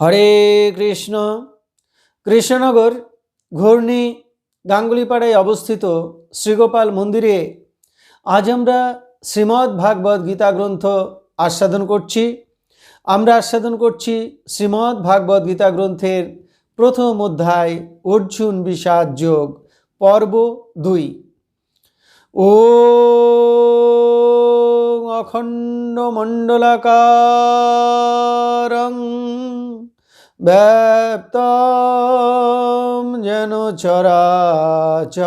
হরে কৃষ্ণ। কৃষ্ণনগর ঘূর্ণি গাঙ্গুলিপাড়ায় অবস্থিত শ্রীগোপাল মন্দিরে আজ আমরা শ্রীমদ্ ভাগবত গীতা গ্রন্থ আস্বাদন করছি। আমরা আস্বাদন করছি শ্রীমদ্ ভাগবত গীতা গ্রন্থের প্রথম অধ্যায় অর্জুন বিষাদ যোগ, পর্ব দুই। ও অখণ্ড মণ্ডলাকারং ব্যপ্তম যেন চরাচর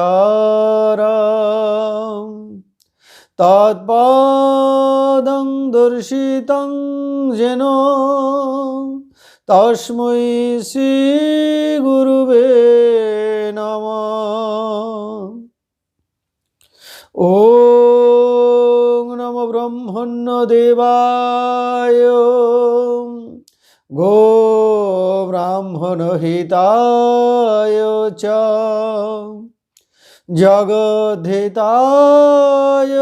তৎপদং দর্শিতং যেন তস্মৈ শ্রী গুরুবে নম। ও নম ব্রহ্মণ্য দেবায়। গো ব্রাহ্মণ হিতায় চ। জগদ্ধিতায়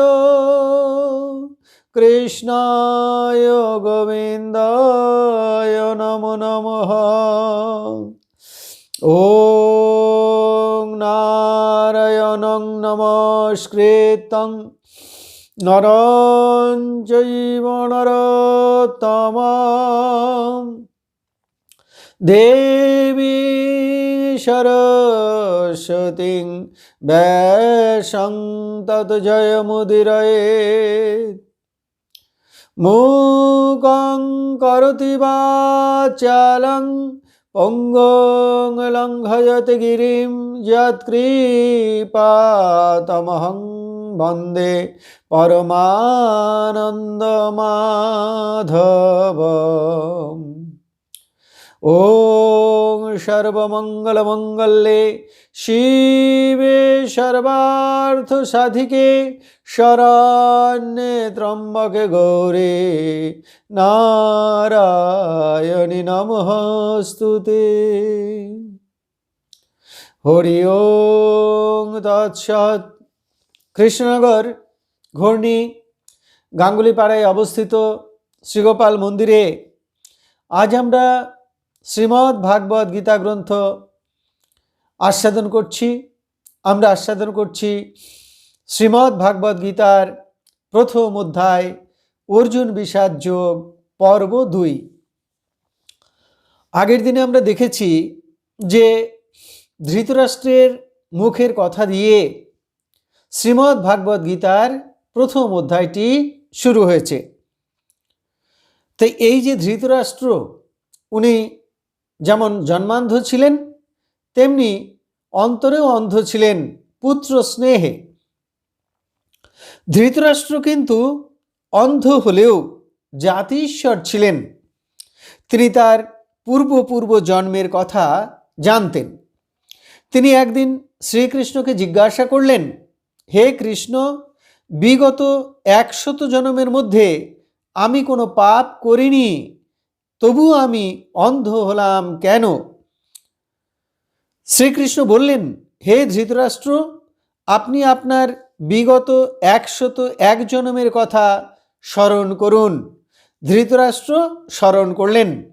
কৃষ্ণায় গোবিন্দায় নম নম। ও নারায়ণং নমস্কৃতং। নরঞ্জৈব নরতমাম দেবী সরস্বতী ব্যাসং জয় মুদিরয়ে। মুকং করতি বাচালং পঙ্গং লঙ্ঘয়তি গিরিম যৎকৃপাতমহং বন্দে পরমানন্দ মাধব ॐ सर्वमङ्गलमङ्गल्ये शिवे सर्वार्थसाधिके शरण्ये त्र्यम्बके गौरे নারায়ণী নমস্তুতে হরি ওং তৎসৎ কৃষ্ণনগর ঘূর্ণি গাঙ্গুলিপাড়ায় অবস্থিত শ্রীগোপাল মন্দিরে আজ আমরা শ্রীমদ্ ভাগবত গীতা গ্রন্থ আস্বাদন করছি। আমরা আস্বাদন করছি শ্রীমদ্ ভাগবত গীতার প্রথম অধ্যায়, অর্জুন বিষাদ যোগ, পর্ব দুই। আগের দিনে আমরা দেখেছি যে ধৃতরাষ্ট্রের মুখের কথা দিয়ে শ্রীমদ্ ভাগবত গীতার প্রথম অধ্যায়টি শুরু হয়েছে। তাই এই যে ধৃতরাষ্ট্র, উনি যেমন জন্মান্ধ ছিলেন, তেমনি অন্তরেও অন্ধ ছিলেন পুত্র স্নেহে। ধৃতরাষ্ট্র কিন্তু অন্ধ হলেও জাতিশ্বর ছিলেন। তিনি তার পূর্ব পূর্ব জন্মের কথা জানতেন। তিনি একদিন শ্রীকৃষ্ণকে জিজ্ঞাসা করলেন, হে কৃষ্ণ, বিগত একশত জন্মের মধ্যে আমি কোনো পাপ করিনি তবু আমি অন্ধ হলাম কেন? শ্রীকৃষ্ণ বললেন, হে ধৃতরাষ্ট্র, আপনি আপনার বিগত একশত এক জন্মের কথা স্মরণ করুন। ধৃতরাষ্ট্র স্মরণ করলেন।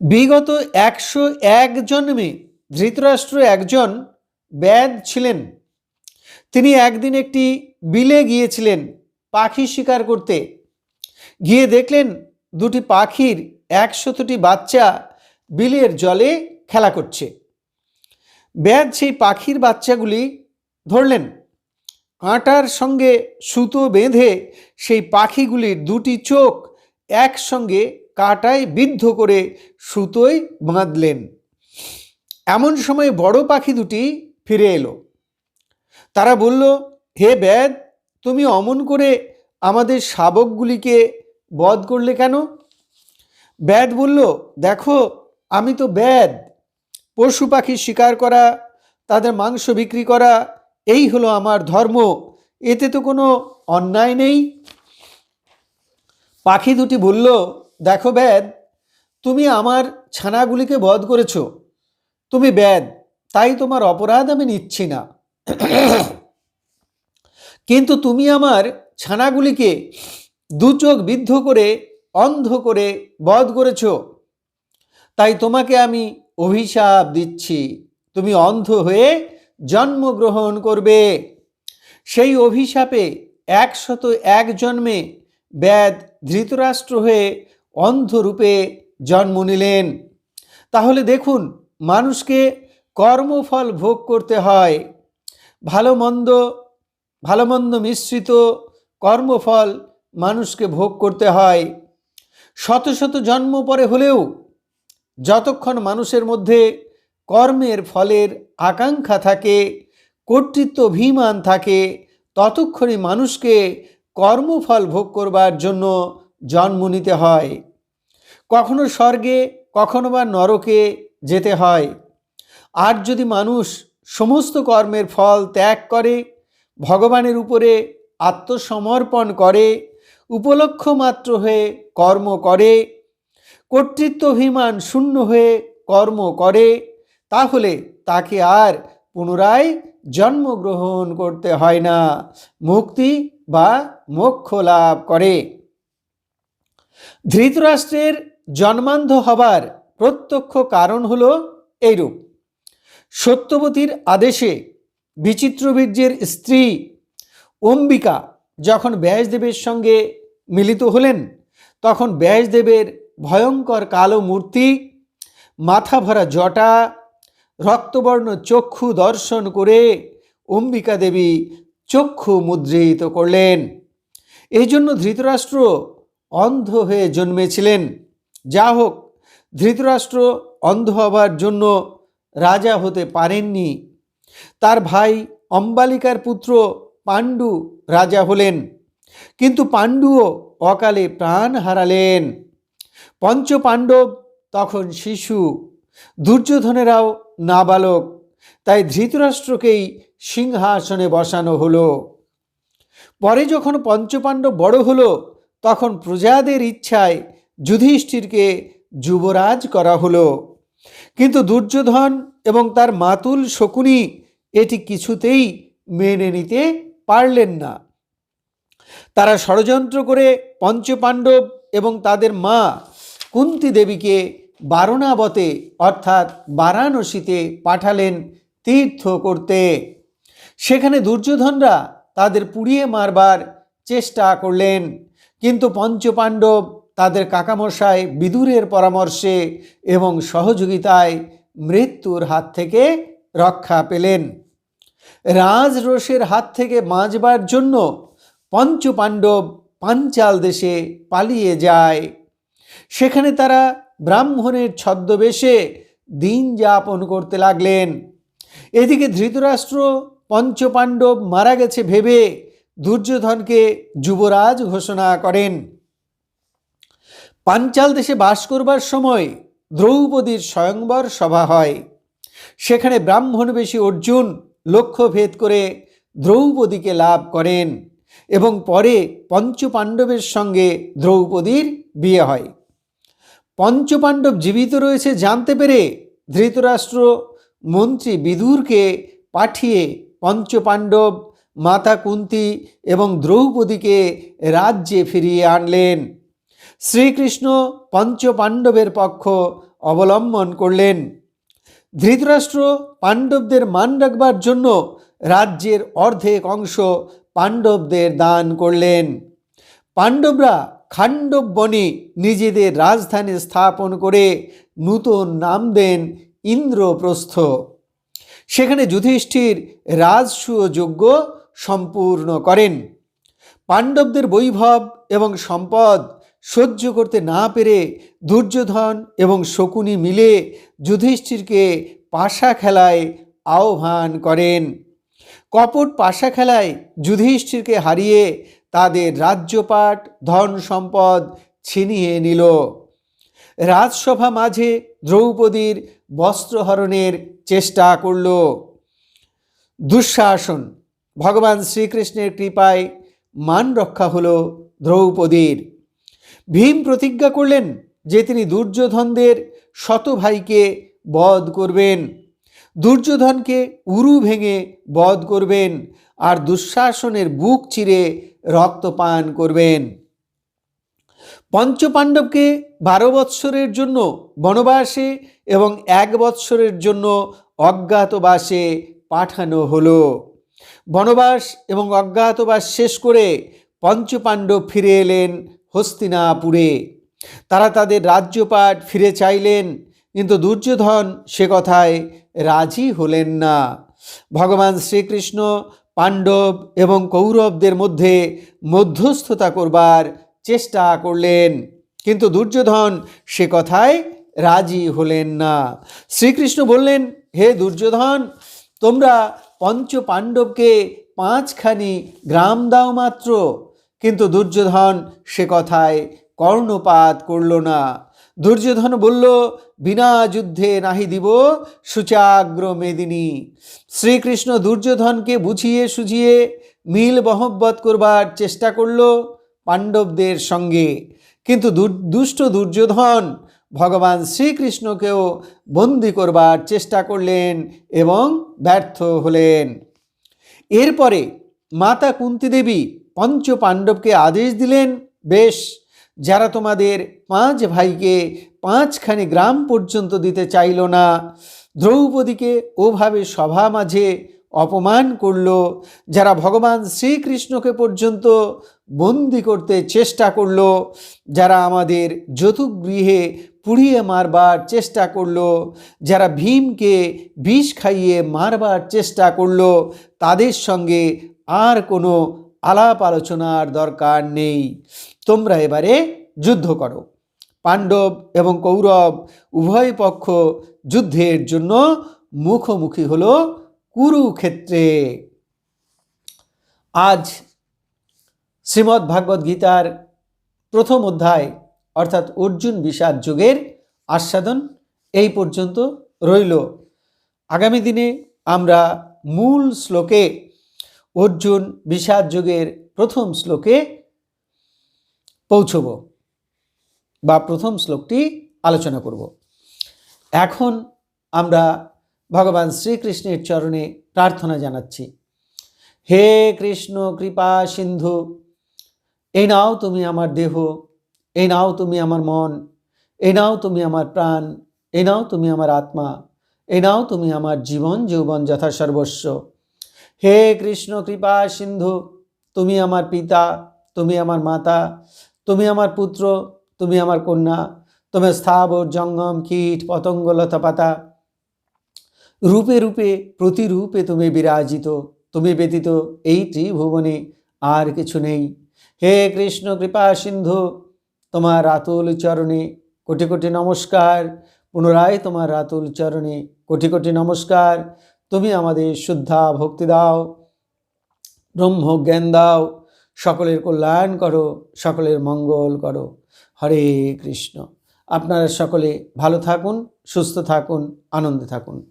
বিগত একশো এক জন্মে ধৃতরাষ্ট্র একজন ব্যাদ ছিলেন। তিনি একদিন একটি বিলে গিয়েছিলেন পাখি শিকার করতে। গিয়ে দেখলেন দুটি পাখির একশতটি বাচ্চা বিলের জলে খেলা করছে। ব্যাদ সেই পাখির বাচ্চাগুলি ধরলেন। কাঁটার সঙ্গে সুতো বেঁধে সেই পাখিগুলির দুটি চোখ একসঙ্গে কাঁটায় বিদ্ধ করে সুতোয় বাঁধলেন। এমন সময় বড় পাখি দুটি ফিরে এলো। তারা বলল, হে ব্যাদ তুমি অমন করে আমাদের শাবকগুলিকে বধ করলে কেন? ব্যাদ বলল, দেখো, আমি তো ব্যাদ পশু পাখি শিকার করা, তাদের মাংস বিক্রি করা, এই হলো আমার ধর্ম। এতে তো কোনো অন্যায় নেই? পাখি দুটি বলল, দেখো ব্যাদ তুমি আমার ছানাগুলিকে বধ করেছ। তুমি ব্যাদ তাই তোমার অপরাধ আমি নিচ্ছি না। কিন্তু তুমি আমার ছানাগুলিকে দু চোখ বিদ্ধ করে অন্ধ করে বধ করেছ। তাই তোমাকে আমি অভিশাপ দিচ্ছি। তুমি অন্ধ হয়ে জন্মগ্রহণ করবে। সেই অভিশাপে একশত এক জন্মে ব্যাদ ধৃতরাষ্ট্র হয়ে অন্ধরূপে জন্ম নিলেন। তাহলে দেখুন, মানুষকে কর্মফল ভোগ করতে হয়। ভালো মন্দ ভালো মন্দ মিশ্রিত কর্মফল মানুষকে ভোগ করতে হয়। শত শত জন্ম পরে হলেও যতক্ষণ মানুষের মধ্যে কর্মের ফলের আকাঙ্ক্ষা থাকে, কর্তৃত্ব অভিমান থাকে ততক্ষণই মানুষকে কর্মফল ভোগ করবার জন্য জন্ম নিতে হয়। কখনো স্বর্গে, কখনো বা নরকে যেতে হয়। আর যদি মানুষ সমস্ত কর্মের ফল ত্যাগ করে, ভগবানের উপরে আত্মসমর্পণ করে উপলক্ষ মাত্র হয়ে কর্ম করে কর্তৃত্ব অভিমান শূন্য হয়ে কর্ম করে, তাহলে তাকে আর পুনরায় জন্মগ্রহণ করতে হয় না, মুক্তি বা মোক্ষ লাভ করে। ধৃতরাষ্ট্রের জন্মান্ধ হবার প্রত্যক্ষ কারণ হল এইরূপ। সত্যবতীর আদেশে বিচিত্রবীর্যের স্ত্রী অম্বিকা যখন ব্যাসদেবের সঙ্গে মিলিত হলেন, তখন ব্যাসদেবের ভয়ঙ্কর কালো মূর্তি, মাথা ভরা জটা, রক্তবর্ণ চক্ষু দর্শন করে অম্বিকা দেবী চক্ষু মুদ্রিত করলেন। এই জন্য ধৃতরাষ্ট্র অন্ধ হয়ে জন্মেছিলেন। যা হোক, ধৃতরাষ্ট্র অন্ধ হবার জন্য রাজা হতে পারেননি। তার ভাই অম্বালিকার পুত্র পাণ্ডু রাজা হলেন। কিন্তু পাণ্ডুও অকালে প্রাণ হারালেন। পঞ্চপাণ্ডব তখন শিশু, দুর্যোধনেরাও নাবালক, তাই ধৃতরাষ্ট্রকেই সিংহাসনে বসানো হলো। পরে যখন পঞ্চপাণ্ডব বড় হলো, তখন প্রজাদের ইচ্ছায় যুধিষ্ঠিরকে যুবরাজ করা হলো। কিন্তু দুর্যোধন এবং তার মাতুল শকুনি এটি কিছুতেই মেনে নিতে পারলেন না। তারা ষড়যন্ত্র করে পঞ্চপাণ্ডব এবং তাদের মা কুন্তি দেবীকে বারণাবতে, অর্থাৎ বারাণসীতে পাঠালেন তীর্থ করতে সেখানে দুর্যোধনরা তাদের পুড়িয়ে মারবার চেষ্টা করলেন, কিন্তু পঞ্চপাণ্ডব তাদের কাকামশায় বিদুরের পরামর্শে এবং সহযোগিতায় মৃত্যুর হাত থেকে রক্ষা পেলেন। রাজরোষের হাত থেকে বাঁচবার জন্য পঞ্চপাণ্ডব পাঞ্চাল দেশে পালিয়ে যায়। সেখানে তারা ব্রাহ্মণের ছদ্মবেশে দিন যাপন করতে লাগলেন। এদিকে ধৃতরাষ্ট্র পঞ্চপাণ্ডব মারা গেছে ভেবে দুর্যোধনকে যুবরাজ ঘোষণা করেন। পাঞ্চাল দেশে বাস করবার সময় দ্রৌপদীর স্বয়ংবর সভা হয়। সেখানে ব্রাহ্মণবেশী অর্জুন লক্ষ্য ভেদ করে দ্রৌপদীকে লাভ করেন এবং পরে পঞ্চপাণ্ডবের সঙ্গে দ্রৌপদীর বিয়ে হয়। পঞ্চপাণ্ডব জীবিত রয়েছে জানতে পেরে ধৃতরাষ্ট্র মন্ত্রী বিদুরকে পাঠিয়ে পঞ্চপাণ্ডব, মাতা কুন্তি এবং দ্রৌপদীকে রাজ্যে ফিরিয়ে আনলেন। শ্রীকৃষ্ণ পঞ্চপাণ্ডবের পক্ষ অবলম্বন করলেন। ধৃতরাষ্ট্র পাণ্ডবদের মান রাখবার জন্য রাজ্যের অর্ধেক অংশ পাণ্ডবদের দান করলেন। পাণ্ডবরা খাণ্ডব বনে নিজেদের রাজধানী স্থাপন করে নূতন নাম দেন ইন্দ্রপ্রস্থ। সেখানে যুধিষ্ঠির রাজসূয় যজ্ঞ সম্পূর্ণ করেন। পাণ্ডবদের বৈভব এবং সম্পদ সহ্য করতে না পেরে দুর্যোধন এবং শকুনি মিলে যুধিষ্ঠিরকে পাশা খেলায় আহ্বান করেন। কপট পাশা খেলায় যুধিষ্ঠিরকে হারিয়ে তাদের রাজ্যপাট ধন সম্পদ ছিনিয়ে নিল। রাজসভা মাঝে দ্রৌপদীর বস্ত্রহরণের চেষ্টা করল। দুঃশাসন, ভগবান শ্রীকৃষ্ণের কৃপায় মান রক্ষা হল দ্রৌপদীর। ভীম প্রতিজ্ঞা করলেন যে তিনি দুর্যোধনদের শত ভাইকে বধ করবেন। দুর্যোধনকে উরু ভেঙে বধ করবেন আর দুঃশাসনের বুক চিরে রক্তপান করবেন। পঞ্চপাণ্ডবকে বারো বৎসরের জন্য বনবাসে এবং এক বৎসরের জন্য অজ্ঞাতবাসে পাঠানো হলো। বনবাস এবং অজ্ঞাতবাস শেষ করে পঞ্চপাণ্ডব ফিরে এলেন হস্তিনাপুরে। তারা তাদের রাজ্যপাট ফিরে চাইলেন, কিন্তু দুর্যোধন সে কথায় রাজি হলেন না। ভগবান শ্রীকৃষ্ণ, পাণ্ডব এবং কৌরবদের মধ্যে মধ্যস্থতা করবার চেষ্টা করলেন, কিন্তু দুর্যোধন সে কথায় রাজি হলেন না। শ্রীকৃষ্ণ বললেন, হে দুর্যোধন, তোমরা পঞ্চ পাণ্ডবকে পাঁচখানি গ্রাম দাও মাত্র। কিন্তু দুর্যোধন সে কথায় কর্ণপাত করল না। দুর্যোধন বলল, বিনা যুদ্ধে নাহি দিব সুচাগ্র মেদিনী। শ্রীকৃষ্ণ দুর্যোধনকে বুঝিয়ে সুঝিয়ে মিল মহব্বত করবার চেষ্টা করল পাণ্ডবদের সঙ্গে। কিন্তু দুষ্ট দুর্যোধন ভগবান শ্রীকৃষ্ণকেও বন্দি করবার চেষ্টা করলেন এবং ব্যর্থ হলেন। এরপরে মাতা কুন্তি দেবী পঞ্চ পাণ্ডবকে আদেশ দিলেন, বেশ, যারা তোমাদের পাঁচ ভাইকে পাঁচখানি গ্রাম পর্যন্ত দিতে চাইল না, দ্রৌপদীকে ওভাবে সভা মাঝে অপমান করল, যারা ভগবান শ্রীকৃষ্ণকে পর্যন্ত বন্দি করতে চেষ্টা করল, যারা আমাদের যতুগৃহে পুড়িয়ে মারবার চেষ্টা করল, যারা ভীমকে বিষ খাইয়ে মারবার চেষ্টা করল, তাদের সঙ্গে আর কোনো আলাপ আলোচনার দরকার নেই। তোমরা এবারে যুদ্ধ করো। পাণ্ডব এবং কৌরব উভয় পক্ষ যুদ্ধের জন্য মুখোমুখি হলো কুরুক্ষেত্রে। আজ শ্রীমদ্ ভাগবত গীতার প্রথম অধ্যায়, অর্থাৎ অর্জুন বিষাদ যুগের আস্বাদন, এই পর্যন্ত রইল। আগামী দিনে আমরা মূল শ্লোকে অর্জুন বিষাদ যুগের প্রথম শ্লোকে পৌঁছব বা প্রথম শ্লোকটি আলোচনা করব। এখন আমরা ভগবান শ্রীকৃষ্ণের চরণে প্রার্থনা জানাচ্ছি। হে কৃষ্ণ, কৃপা, সিন্ধু এই নাও তুমি আমার দেহ এই নাও তুমি আমার মন এই নাও তুমি আমার প্রাণ এই নাও তুমি আমার আত্মা এই নাও তুমি আমার জীবন, যৌবন যথা সর্বস্ব হে কৃষ্ণ, কৃপা, সিন্ধু, তুমি আমার পিতা, তুমি আমার মাতা, তুমি আমার পুত্র, তুমি আমার কন্যা, তুমি স্থাবর, জঙ্গম, কীট, পতঙ্গ, লতাপাতা। রূপে রূপে, প্রতিরূপে তুমি বিরাজিত, তুমি ব্যতীত এই ত্রিভুবনে আর কিছু নেই। হে কৃষ্ণ, কৃপা, সিন্ধু, তোমার রাতুল চরণে কোটি কোটি নমস্কার। পুনরায় তোমার রাতুল চরণে কোটি কোটি নমস্কার। তুমি আমাদের শুদ্ধা ভক্তি দাও, ব্রহ্ম জ্ঞান দাও, সকলের কল্যাণ করো, সকলের মঙ্গল করো। হরে কৃষ্ণ। আপনারা সকলে ভালো থাকুন, সুস্থ থাকুন, আনন্দে থাকুন।